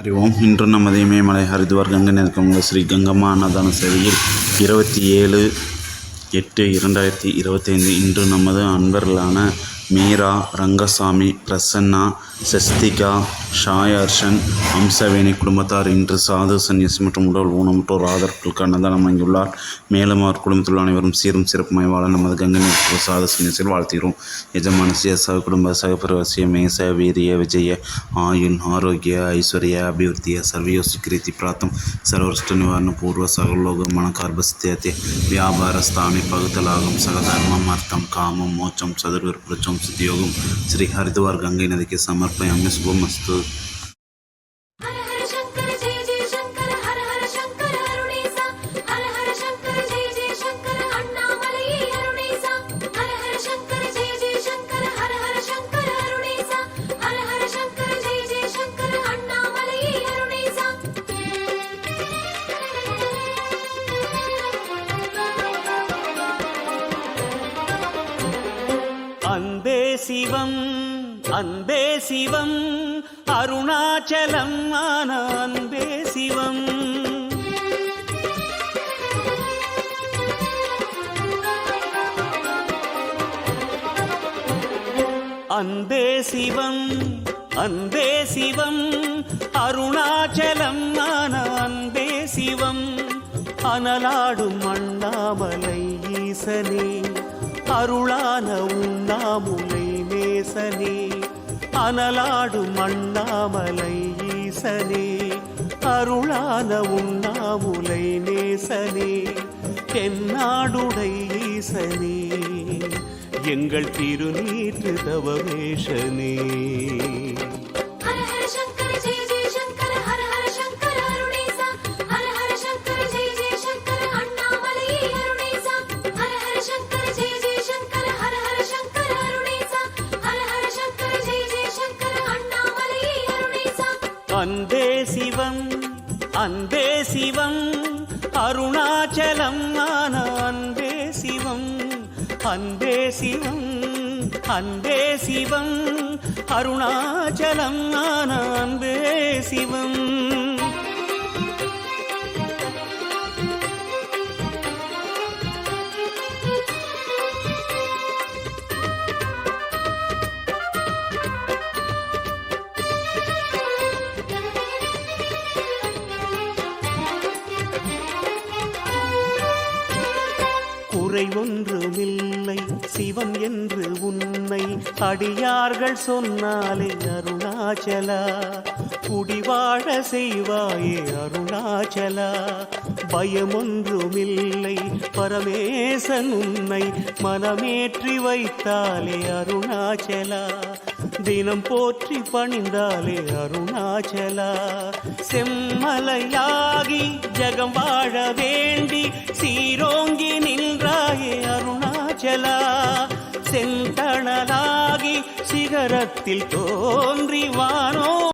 அறிவோம். இன்று நமது இமயமலை ஹரித்வார் கங்கை நதிக்கம் ஸ்ரீ கங்கம்மா அன்னதான சேவையில் இருபத்தி ஏழு எட்டு இரண்டாயிரத்தி இருபத்தைந்து இன்று நமது அன்பர்களான மீரா ரங்கசாமி பிரசன்னா ஸ்வஸ்திகா ஷாயார்ஷன் அம்சவேணி குடும்பத்தார் இன்று சாது சன்னியஸ் மற்றும் உடல் ஊனமுற்றோர் ஆதரவுகளுக்கு அன்னதானம் வழங்கியுள்ளார் மேலும் அவர் குடும்பத்தில் அனைவரும் சீரும் சிறப்பு வாழ நமது கங்கை சாது சன்னியஸில் வாழ்த்துகிறோம். எஜமான சியசா குடும்ப சகப்பிரவசிய மேச வீரிய விஜய ஆயுள் ஆரோக்கிய ஐஸ்வர்ய அபிவிருத்திய சர்வயோ சுக்கிரீதி பிராத்தம் சர்வஷ்ட நிவாரண பூர்வ சகலோக மனகார்பஸ்தியத்தை வியாபார ஸ்தானி பகுத்தலாகும் சகதர்மம் அர்த்தம் காமம் மோச்சம் சதுர்விற்புச்சம் సంసిద్ధి యోగం శ్రీ హరిద్వార్ గంగై నదికి సమర్పయామ్య శుభమస్తు. சிவம் அன்பே சிவம் அருணாச்சலம் ஆன அன்பே சிவம். அன்பே சிவம் அன்பே சிவம் அருணாச்சலம் ஆன அன்பே சிவம். அனலாடும் அண்ணாமலை ஈசனே அருளான உண்ணாமுலை நேசனே அனலாடும் அண்ணாமலை ஈசனே அருளான உண்ணாமுலை நேசனே தென்னாடுடை ஈசனே எங்கள் திருநீற்று தவமேஷனே. அன்பே சிவம் அன்பே சிவம் அருணாச்சலம் ஆன அன்பே சிவம் அன்பே சிவம் அன்பே சிவம் அருணாச்சலம் ஆன அன்பே சிவம். குறை ஒன்றுமில்லை சிவம் என்று உன்னை அடியார்கள் சொன்னாலே அருணாச்சலா. குடிவாழ செய்வாயே அருணாச்சலா. பயமொன்றுமில்லை. பரமேசன் உன்னை மனமேற்றி வைத்தாலே அருணாச்சலா. தினம் போற்றி பணிந்தாலே அருணாச்சலா. செம்மலையாகி ஜகம் வாழ வேண்டி சீரோங்கி நின்றாயே அருணாச்சலா. செந்தணலாகி சிகரத்தில் தோன்றி வானோ